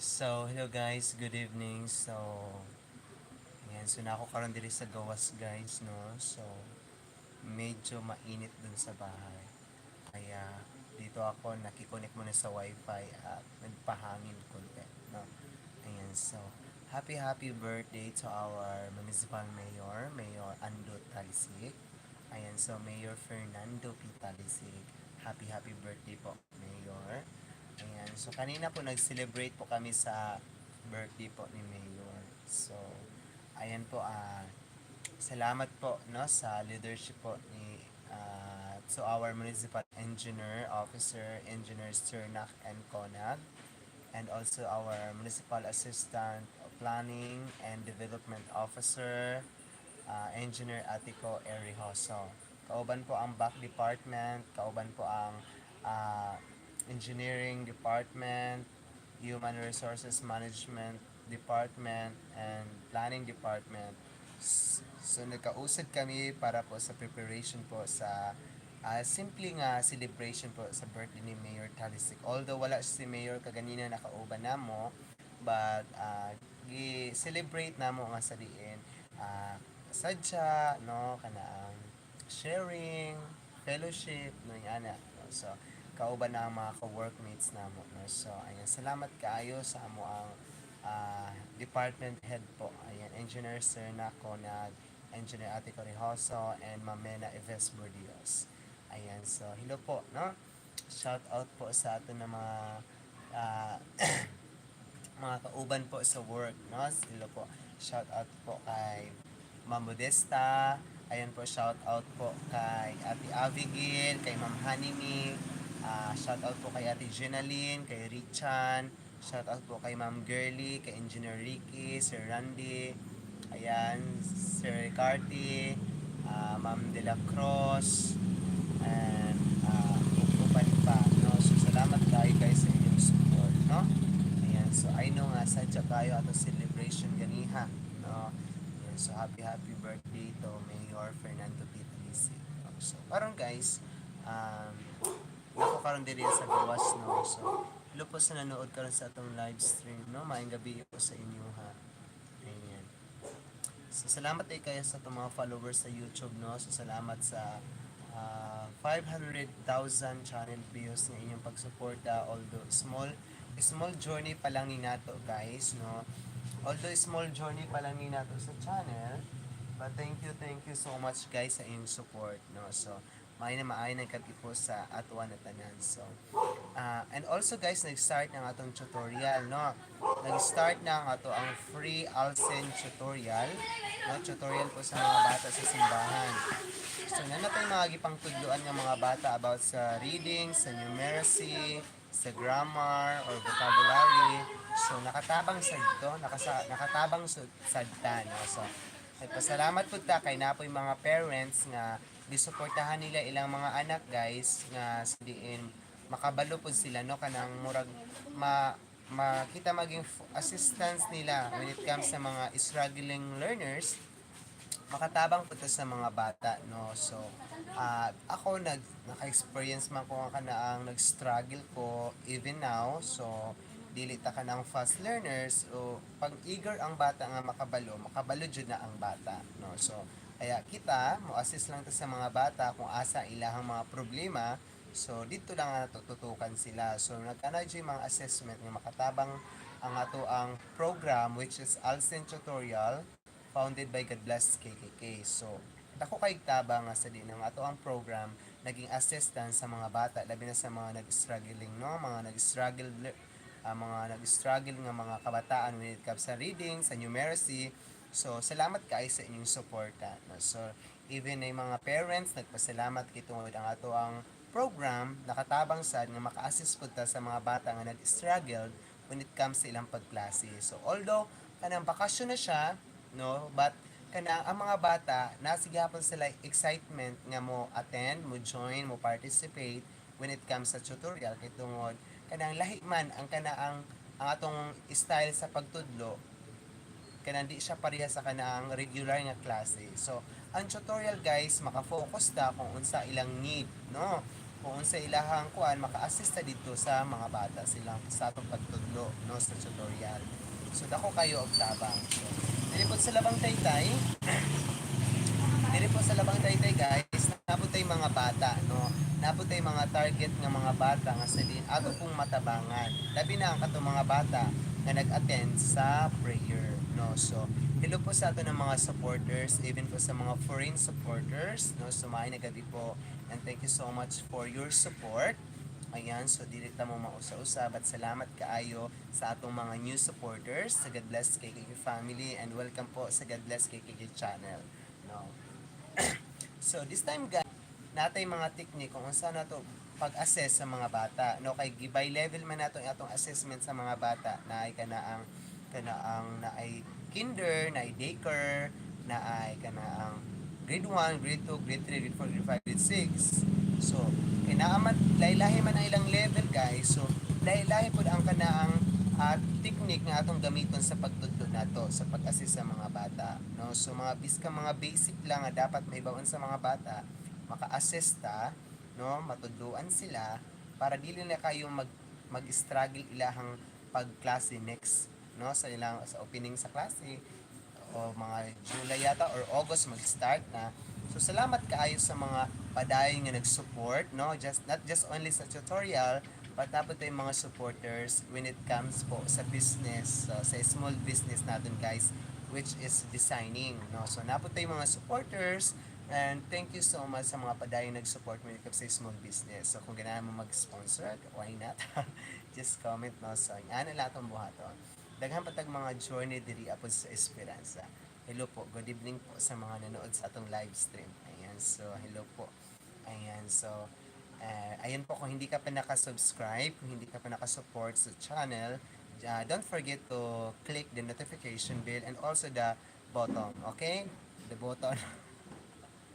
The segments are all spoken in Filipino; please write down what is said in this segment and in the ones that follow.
So, hello guys, good evening. So, ayan, so na ako karon diri sa gawas guys, no. So, medyo mainit dun sa bahay. Kaya dito ako nakikonek muna sa wifi at nagpahangin konti, no. Ayan, so happy happy birthday to our municipal mayor, Mayor Ando Talisik. Ayan, so Mayor Fernando P. Talisik. Happy happy birthday po, Mayor. Ayan. So, kanina po nag-celebrate po kami sa birthday po ni Mayor. So, ayan po, ah, salamat po, no, sa leadership po ni, ah, so our municipal engineer, officer, engineer Cernak and Conag, and also our municipal assistant planning and development officer, ah, engineer Atico Erihoso. Kauban po ang back department, kauban po ang ah, engineering department, human resources management department, and planning department. So nagkausad kami para po sa preparation po sa ah, simple nga celebration po sa birthday ni Mayor Talisik. Although wala si Mayor kaganina nakauban namo, but ah, gi-celebrate namo nga sa diin ah, sadya no kana sharing, fellowship no yana. So kauban na ang mga ka-workmates namo no. So ayan salamat kaayo sa amo ang ah, department head po. Ayan engineer Sir Nako na engineer Ate Corihoso and Mamena Eves Burdios. Ayan so hello po no. Shout out po sa ato na mga ah, mga kauban po sa work, no? Sila po. Shout out po kay Ma'am Modesta. Ayan po, shout out po kay Ate Abigail, kay Ma'am Hanimi. Ah, shout out po kay Ate Jenaline, kay Richan. Shout out po kay Ma'am Girly, kay Engineer Ricky, Sir Randy. Ayan, Sir Ricardi, ah, Ma'am De La Cruz, and uh, upan pa, no? So, salamat kayo guys sa inyong support, no? Ayan, so I know nga sadya kayo ato celebration ganiha, no? Ayan, so happy happy birthday to Mayor Fernando P. So parang guys, um, ako karon diri sa gawas no. So hello po sa nanood karon sa atong live stream, no? Maayong gabi po sa inyo ha. Ayan. So salamat eh kayo sa atong mga followers sa YouTube, no? So salamat sa ah, 500,000 channel views ng inyong pagsuporta although small small journey pa lang ni nato guys no although small journey pa lang ni nato sa channel but thank you thank you so much guys sa inyong support no so maay na maay na kati po sa atuan na tanan so ah, and also guys nag-start ng atong tutorial no nag-start na ang ato ang free Alsen tutorial no tutorial po sa mga bata sa simbahan So, na natin mga gipang tudluan ng mga bata about sa reading, sa numeracy, sa grammar, or vocabulary. So, nakatabang sa dito, nakasa, nakatabang sa sadta. No? So, nagpasalamat po ta kay napoy mga parents nga gisuportahan nila ilang mga anak guys nga sa diin makabalo po sila no? Kanang murag ma makita maging assistance nila when it comes sa mga struggling learners. Makatabang po sa mga bata no? So ah, ako nag naka-experience man ko nga kanaang nag-struggle ko even now. So dili ta ka ng fast learners. O pag eager ang bata nga makabalo makabalo jud na ang bata no? So kaya kita mo assist lang ta sa mga bata kung asa ilahang mga problema. So dito lang nga natututukan sila. So nagkana yung mga assessment nga makatabang ang ato ang program which is Alsen Tutorial founded by God Bless KKK. So, dako kay tabang nga sa din ng ato ang program naging assistance sa mga bata. Labi na sa mga nag-struggling no? Mga nag-struggle ah, mga nag-struggle nga mga kabataan when it comes sa reading sa numeracy so salamat kay sa inyong suporta no? so even ay mga parents nagpasalamat kay tungod ang ato ang program nakatabang sad nga maka-assist pud ta sa mga bata nga nag-struggle when it comes sa ilang pagklase. So although kanang bakasyon na siya no? But kana ang mga bata nasigapon sila excitement nga mo attend mo join mo participate when it comes sa tutorial kay tungod kanang lahi man ang kanaang ang atong style sa pagtudlo kanang di siya pareha sa kanaang regular nga klase so ang tutorial guys maka-focus ta kung unsa ilang need no kung sa ilahang kuan maka-assist ta dito sa mga bata silang sa atong pagtudlo no sa tutorial. So dako kayo og tabang. So, sa labang taytay. dili sa labang taytay guys, napod tay mga bata no. Napod tay mga target nga mga bata nga sa din ato pong matabangan. Labi na ang kato mga bata nga nag-attend sa prayer no. So Hello po sa ato ng mga supporters, even po sa mga foreign supporters, no, sumay na gabi po. And thank you so much for your support. Ayan, so dili ta mo mausa-usab at salamat kaayo sa atong mga new supporters sa God Bless KKK family and welcome po sa God Bless KKK channel. No. so this time guys, natay mga technique kung saan nato pag-assess sa mga bata. No, kay gibay level man nato atong assessment sa mga bata na ay kana ang kana ang na ay kinder, na ay daycare, na ay kana ang grade 1, grade 2, grade 3, grade 4, grade 5, grade 6. So, kinaaman, lahi-lahi man ang ilang level guys. So, lahi-lahi po ang kanaang at technique nga atong gamiton sa pagtudlo nato sa pag-assist sa mga bata no so mga biska mga basic lang nga dapat maibawan sa mga bata maka-assist ta no matudluan sila para dili na kayo mag mag-struggle ilahang pagklase next no sa ilang sa opening sa klase o mga July yata or August mag-start na. So salamat kaayo sa mga padayon nga nag-support, no? Just not just only sa tutorial, but dapat tayong mga supporters when it comes po sa business, so, sa small business natin guys, which is designing, no? So napot tayong mga supporters and thank you so much sa mga padayon nag-support when it comes sa small business. So kung ganahan mo mag-sponsor, why not? just comment, no? So ano lahat ang buhaton daghan patag mga journey diri apod sa Esperanza. Hello po, good evening po sa mga nanood sa atong live stream. Ayan, so hello po. Ayan, so uh, ayan po kung hindi ka pa naka-subscribe, kung hindi ka pa naka-support sa channel, uh, don't forget to click the notification bell and also the button, okay? The button.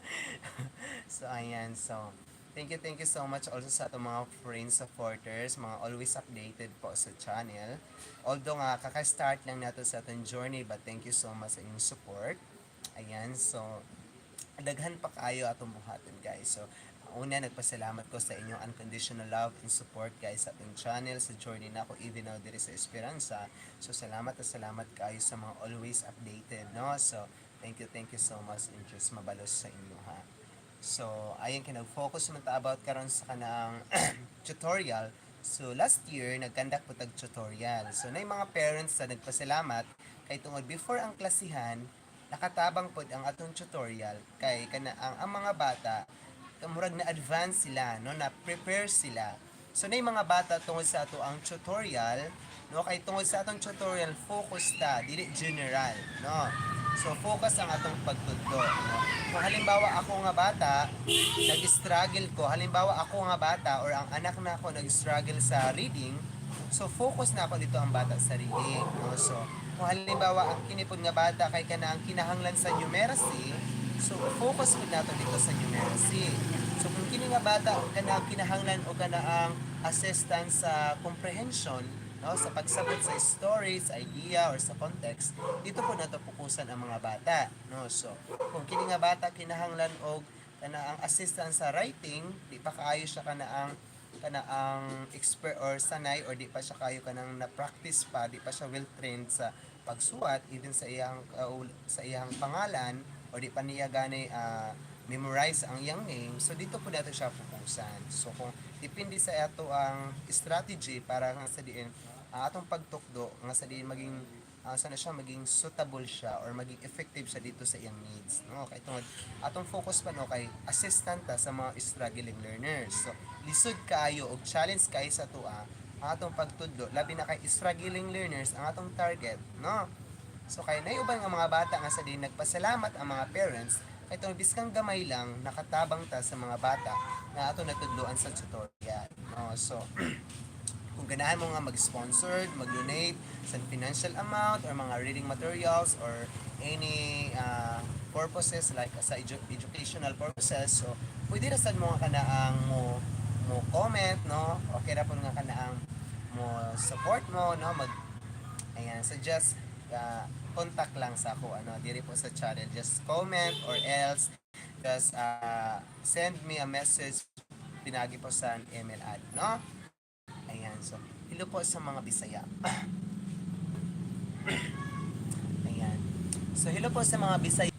so ayan, so Thank you, thank you so much also sa atong mga friends supporters, mga always updated po sa channel. Although nga, kaka-start lang nato sa atong journey, but thank you so much sa inyong support. Ayan, so, daghan pa kayo atong buhaton guys. So, una, nagpasalamat ko sa inyong unconditional love and support guys sa atong channel, sa journey na ako, even now diri sa Esperanza. So, salamat at salamat kayo sa mga always updated, no? So, thank you, thank you so much and just mabalos sa inyo, ha? So, ayon kinag-focus man ta about karon sa kanang tutorial. So, last year nagkandak po tag tutorial. So, nay mga parents na nagpasalamat kay tungod before ang klasihan, nakatabang pod ang atong tutorial. Kay kana ang, ang mga bata kamurag na advance sila no? Na prepare sila. So nay mga bata tungod sa ato ang tutorial no? Kay tungod sa atong tutorial focus ta dili general no So focus ang atong pagtudlo. No? Kung halimbawa ako nga bata, nag-struggle ko, halimbawa ako nga bata or ang anak na ako nag-struggle sa reading, so focus na ako dito ang bata sa reading. No? So kung halimbawa ang kinipod nga bata kay kana ang kinahanglan sa numeracy, so focus ko nato dito sa numeracy. So kung kini nga bata kana ang kinahanglan o kana ang assistance sa comprehension, no, sa pagsabot sa story, sa idea, or sa context, dito po nato pukusan ang mga bata. No? So, kung kini nga bata kinahanglan og kana ang assistance sa writing, di pa kaayo siya kana ang kana ang expert or sanay or di pa siya kayo kanang na-practice pa, di pa siya well trained sa pagsuwat even sa iyang uh, sa iyang pangalan or di pa niya gani uh, memorize ang iyang name so dito po nato siya pupusan so kung depende sa ato ang strategy para sa diin ang atong pagtukdo nga sa di maging uh, sana siya maging suitable siya or maging effective siya dito sa iyang needs no? Kay tungod atong focus pa no? Kay assistant ta sa mga struggling learners. So lisod kaayo og challenge kay sa tuwa ang atong pagtudlo. Labi na kay struggling learners ang atong target no? So kay nayuban nga mga bata nga sa di nagpasalamat ang mga parents kay tungod biskang gamay lang nakatabang ta sa mga bata nga atong natudloan sa tutorial no? So kung ganahan mo nga mag-sponsored, mag-donate sa financial amount or mga reading materials or any uh, purposes like sa edu- educational purposes. So pwede ra sad mo nga kanaang mo mo comment no? Okay ra pud nga kanaang mo support mo no? Mag ayan so just uh, contact lang sa ako ano? Diri po sa channel. Just comment or else just uh, send me a message. Pinagi po sa ML ad, no? So, hello po sa mga Bisaya. Ayan. So, hello po sa mga Bisaya.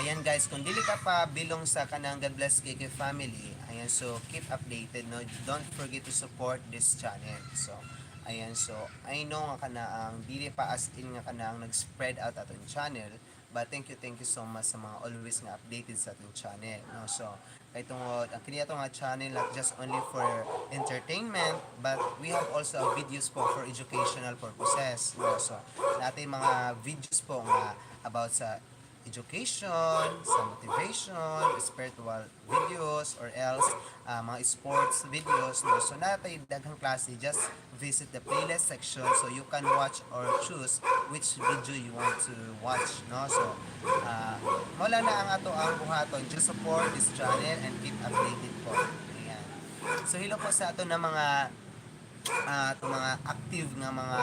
Ayan guys, kung dili ka pa bilong sa kanang God Bless KK family, ayan so keep updated no. Don't forget to support this channel. So ayan so I know nga kana ang dili pa as in nga kana ang nag-spread out atong channel, but thank you thank you so much sa mga always nga updated sa atong channel no. So kay tungod ang kini nga channel not just only for entertainment but we have also videos po for educational purposes no. So natin mga videos po nga about sa education, sa motivation, spiritual videos, or else uh, mga sports videos. No? So, natay daghang klase, just visit the playlist section so you can watch or choose which video you want to watch. No? So, uh, wala na ang ato ang buhaton. Just support this channel and keep updated po. Ayan. So, hello po sa ato na mga uh, mga active nga mga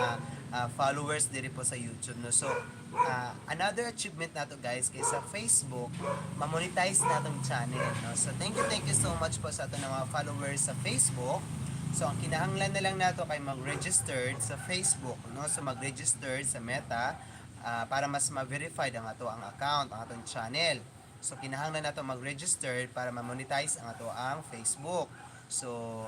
uh, followers diri po sa YouTube no? So uh, another achievement nato guys kay sa Facebook ma-monetize na itong channel no? So thank you thank you so much po sa ato mga followers sa Facebook. So ang kinahanglan na lang nato kay mag-registered sa Facebook no? So mag-registered sa Meta uh, para mas ma-verified ang ato ang account ang atong channel. So kinahanglan nato mag-registered para ma-monetize ang ato ang Facebook. So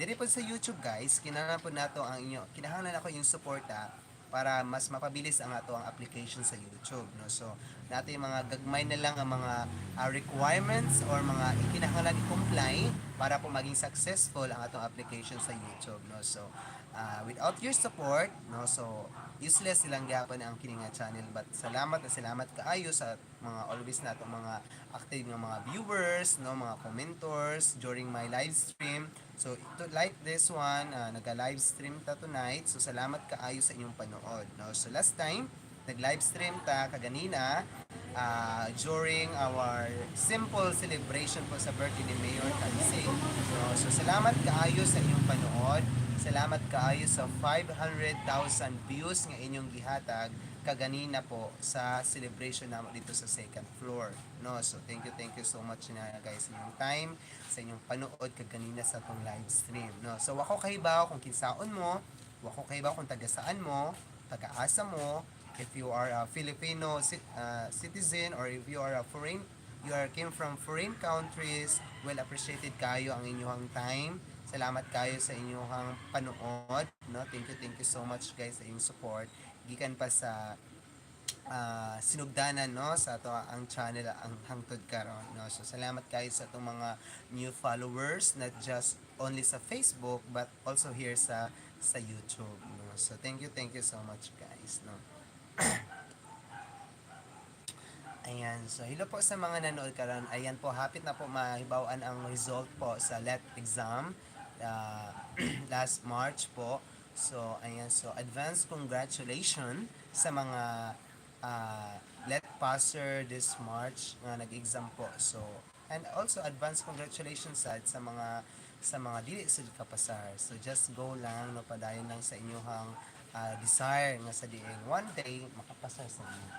Diri po sa YouTube guys, kinahanglan po nato ang inyo, kinahanglan ako yung suporta para mas mapabilis ang ato ang application sa YouTube no? So nato yung mga gagmay na lang ang mga uh, requirements or mga kinahanglan i-comply para po maging successful ang atong application sa YouTube no? So uh, without your support no? So useless silang gyapon ang kini nga channel. But salamat na salamat kaayo sa mga always nato mga active nga mga viewers no? Mga commentors during my live stream. So ito like this one uh, naga live stream ta tonight. So salamat kaayo sa inyong panood no? So last time nag live stream ta kaganina uh, during our simple celebration po sa birthday ni Mayor Tansing no so salamat kaayo sa inyong panood Salamat kaayo sa 500,000 views nga inyong gihatag kaganina po sa celebration namo dito sa second floor. No, so thank you, thank you so much na guys sa inyong time, sa inyong panood kaganina sa tong live stream. No, so wako kahibaw kung kinsaon mo, wako kahibaw kung taga saan mo, taga-asa mo, if you are a Filipino uh, citizen or if you are a foreign you are came from foreign countries, well appreciated kayo ang inyong time Salamat kayo sa inyong panood. No? Thank you, thank you so much guys sa inyong support. Gikan pa sa uh, sinugdanan no sa ato ang channel ang hangtod karon no so salamat kayo sa atong mga new followers not just only sa Facebook but also here sa sa YouTube no so thank you thank you so much guys no Ayan, so hello po sa mga nanood karon. Ayan po, hapit na po mahibawan ang result po sa LET exam uh, last March po. So, ayan. So, advance congratulations sa mga uh, let passer this March nga nag-exam po. So, and also advance congratulations sa sa mga sa mga dili sa kapasar. So, just go lang no padayon lang sa inyong uh, desire nga sa diing one day makapasar sa inyo.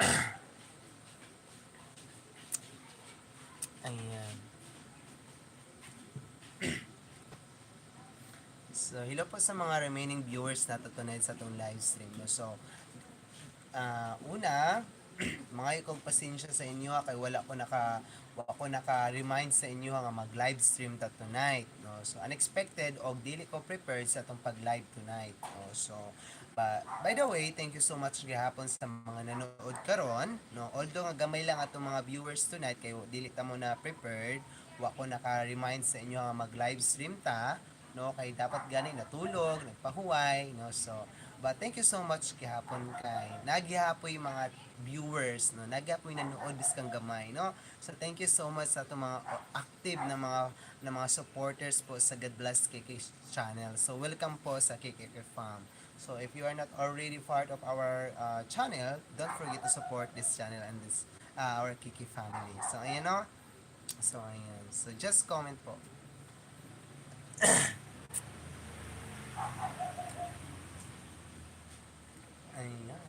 Ayan. So, hello po sa mga remaining viewers na tonight sa itong live stream. No? So, uh, una, mga ikong pasensya sa inyo kay wala ko naka wala ko naka-remind sa inyo nga mag-live stream ta tonight. No? So, unexpected og dili ko prepared sa itong pag-live tonight. No? So, But, by the way, thank you so much gihapon sa mga nanood karon. No, although nga gamay lang atong mga viewers tonight kay dili ta mo na prepared, wa ko naka-remind sa inyo nga mag-live stream ta no kay dapat gani natulog nagpahuway no so but thank you so much gihapon kay nagihapoy mga viewers no? Nagihapoy nanood bis kang gamay no? So thank you so much sa mga active na mga na mga supporters po sa God Bless KK channel. So welcome po sa KKK Farm so if you are not already part of our uh, channel don't forget to support this channel and this uh, our Kiki family. So ayan no? So ayan. So just comment po Ayan.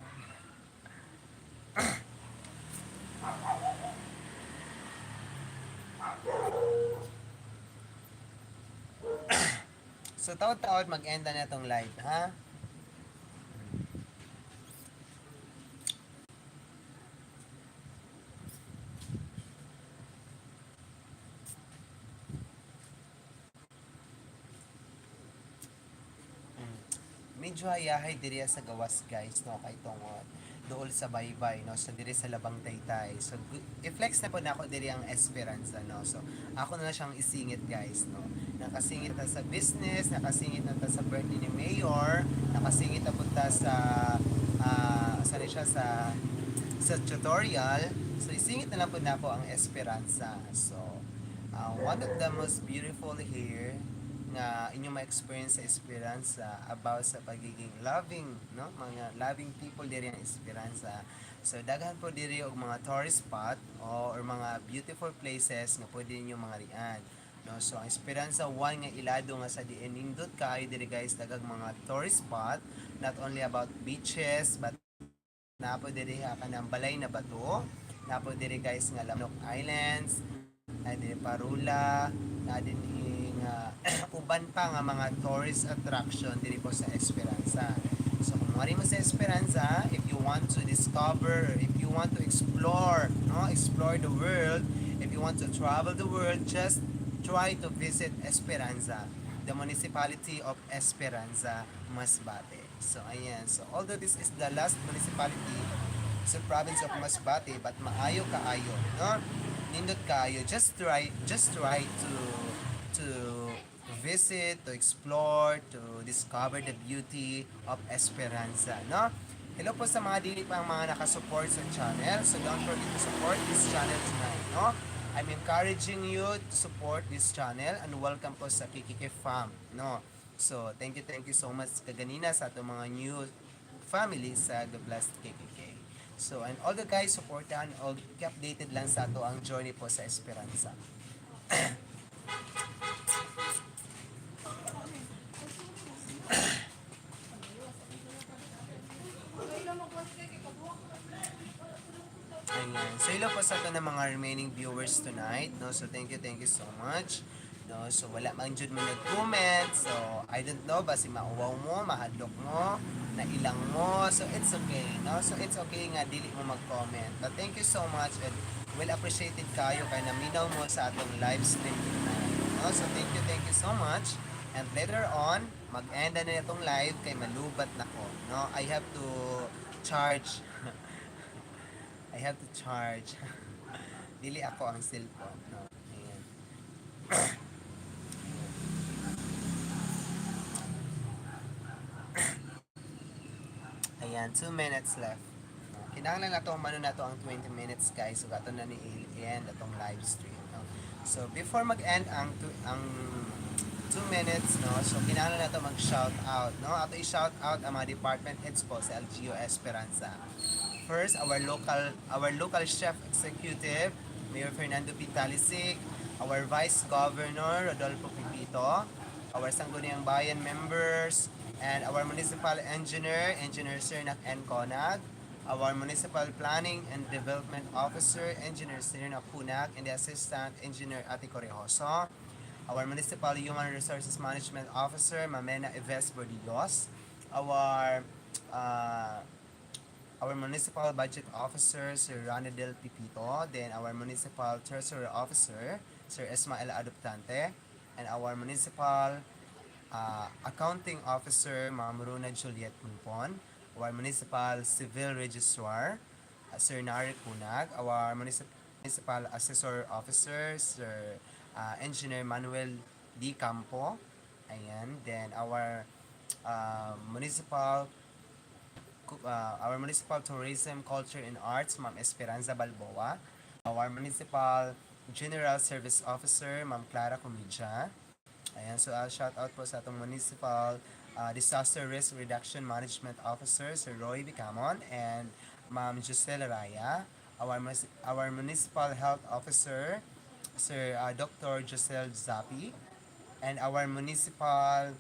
so, taon-taon mag-enda na itong live, ha? Medyo hayahay diri sa gawas guys no? Kay tungod dool sa baybay no? So diri sa labang taytay. So i-flex na po na ako diri ang Esperanza no? So ako na lang siyang isingit guys no? Nakasingit na sa business nakasingit na ta sa birthday ni Mayor nakasingit na po ta sa ah saan siya sa sa tutorial. So isingit na lang po na ako ang Esperanza. So ah, one of the most beautiful here nga inyong ma-experience sa Esperanza about sa pagiging loving, no? Mga loving people diri ang Esperanza. So daghan po diri og mga tourist spot o or mga beautiful places nga pwede ninyo mga rian. No, so ang Esperanza one nga ilado nga sa diin nindot kaayo diri guys daghang mga tourist spot not only about beaches but napo diri ha kanang balay na bato napo diri guys nga Lamnok Islands na diri Parula na din uban pa nga mga tourist attraction diri po sa Esperanza. So kung mari mo sa Esperanza if you want to discover if you want to explore no explore the world if you want to travel the world just try to visit Esperanza the municipality of Esperanza Masbate. So ayan. So although this is the last municipality sa province of Masbate but maayo kaayo no? Nindot kaayo just try just try to to visit to explore to discover the beauty of Esperanza no Hello po sa mga dili pang mga nakasupport sa channel. So don't forget to support this channel tonight, no? I'm encouraging you to support this channel and welcome po sa Kikiki Fam, no? So, thank you, thank you so much kaganina sa atong mga new family sa The Blessed KKK. So, and all the guys supportan o updated lang sa ato ang journey po sa Esperanza. Ayan. So, hello po sa ato ng mga remaining viewers tonight. No? So, thank you, thank you so much. No? So, wala man dyan mo nag-comment. So, I don't know, basi mauwaw mo, mahadlok mo, na ilang mo. So, it's okay. No? So, it's okay nga, dili mo mag-comment. But thank you so much and well appreciated kayo kay naminaw mo sa atong live stream tonight. No? So, thank you, thank you so much. And later on, mag-end na itong live kay malubat na ko. No? I have to charge I have to charge. Dili ako ang cellphone. No? Ayan. Ayan, 2 minutes left. Kinahanglan na to, mano na to ang 20 minutes guys. So, gato na ni i-end atong live stream. No? So, before mag-end ang tu- ang 2 minutes, no? So, kinahanglan na to mag-shout out, no? Ato i-shout out ang mga department heads po sa LGU Esperanza. First, our local our local chef executive, Mayor Fernando Pitalisic, our Vice Governor Rodolfo Pipito, our Sangguniang Bayan members, and our municipal engineer, Engineer Sernak N. Conag, our municipal planning and development officer, Engineer Serna Punag, and the assistant engineer Ate Correjoso, our municipal human resources management officer, Mamena Ives Bordillos, our uh, our municipal budget officer, Sir Ronadel Pipito, then our municipal treasurer officer, Sir Esmael Adoptante, and our municipal uh, accounting officer, Ma'am Runa Juliet Punpon, our municipal civil registrar, uh, Sir Nari Kunag, our municip- municipal assessor officer, Sir uh, Engineer Manuel D. Campo, ayan, then our uh, municipal uh, our municipal tourism, culture and arts, Ma'am Esperanza Balboa, our municipal general service officer, Ma'am Clara Comidja. Ayan, so I'll shout out po sa atong municipal uh, disaster risk reduction management officer, Sir Roy Bicamon, and Ma'am Giselle Raya, our, our municipal health officer, Sir uh, Dr. Giselle Zapi, and our municipal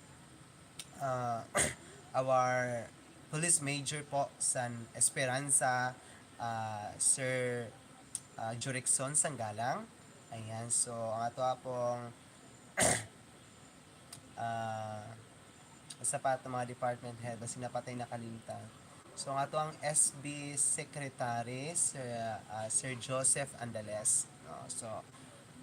uh, our police major po San Esperanza uh, Sir uh, Jurikson Sanggalang ayan so ang ato pong uh, Sa pa itong mga department head, basi napatay nakalimtan. So nga to ang SB Secretary, Sir, ah, Sir Joseph Andales. No? So,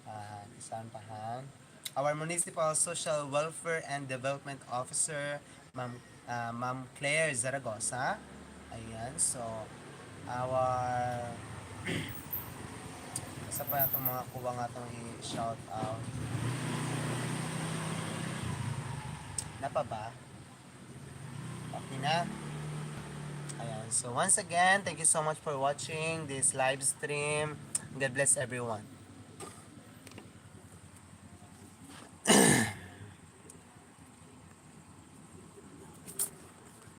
uh, isang pahan. Our Municipal Social Welfare and Development Officer, Ma'am ah, Ma'am Claire Zaragoza. Ayan, so, our isa pa itong mga kuha nga itong i-shout out. Na pa ba? Okay na? Ayan. So once again, thank you so much for watching this live stream. God bless everyone.